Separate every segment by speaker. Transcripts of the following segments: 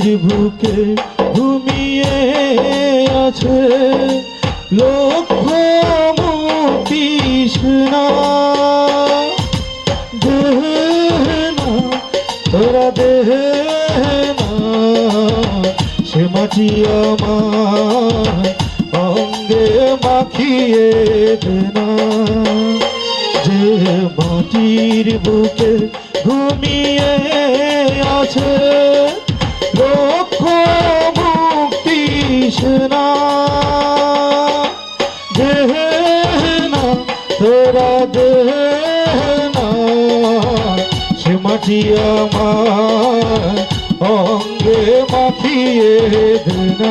Speaker 1: মাটির বুকে ঘুমিয়ে আছে। লক্ষ তোরা দেহ না। সে মাটি আমার অঙ্গে মাখিয়ে দে না। যে মাটির বুকে ঘুমিয়ে আছে। তোরা দেহ সে মাটি আমার অঙ্গে মাখিয়ে দে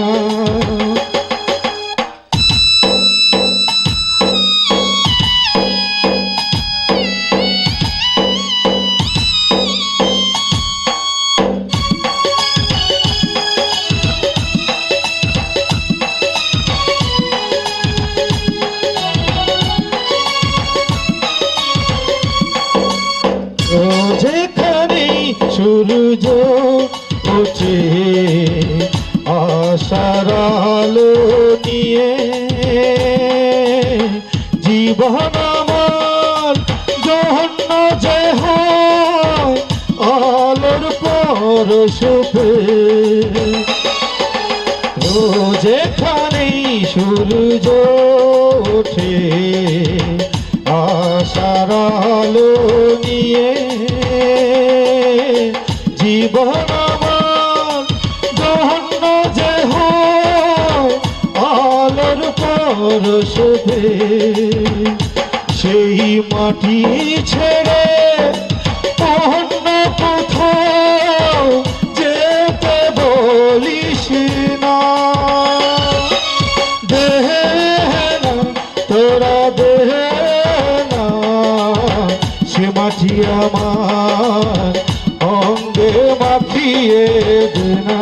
Speaker 1: সূর্য ওঠে আশার আলো নিয়ে। জীবন আমার জহন্য যে আলোর পর ও যেখানেই সূর্য ওঠে, আশার আলো নিয়ে। জীবন আমার জহন্য যে আলোর সেই মাটি ছেড়ে অন্য কোথাও যেতে বলিস না। দেহ তোরা দেহ না, সে মাটি আমার। মাখিয়ে দে না।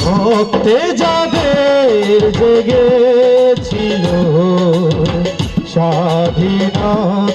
Speaker 1: ভক্তে যাদের জেগেছিল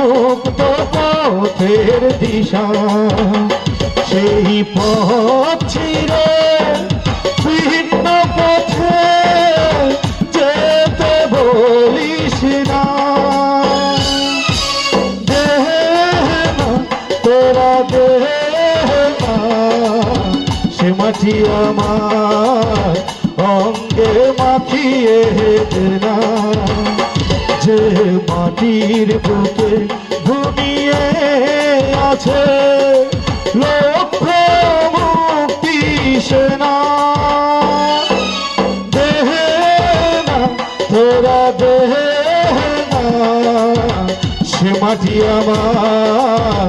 Speaker 1: মুক্ত পথের দিশা। সেই পথ ছিঁড়ে ভিন্ন পথে, যেতে বলিস না। তোরা দেহ সে মাটি অঙ্গে মাখিয়ে না। যে মাটির বুকে ঘুমিয়ে আছে। লক্ষ মুক্তি সেনা। দেহ না, তোরা দেহ সে মাটি আমার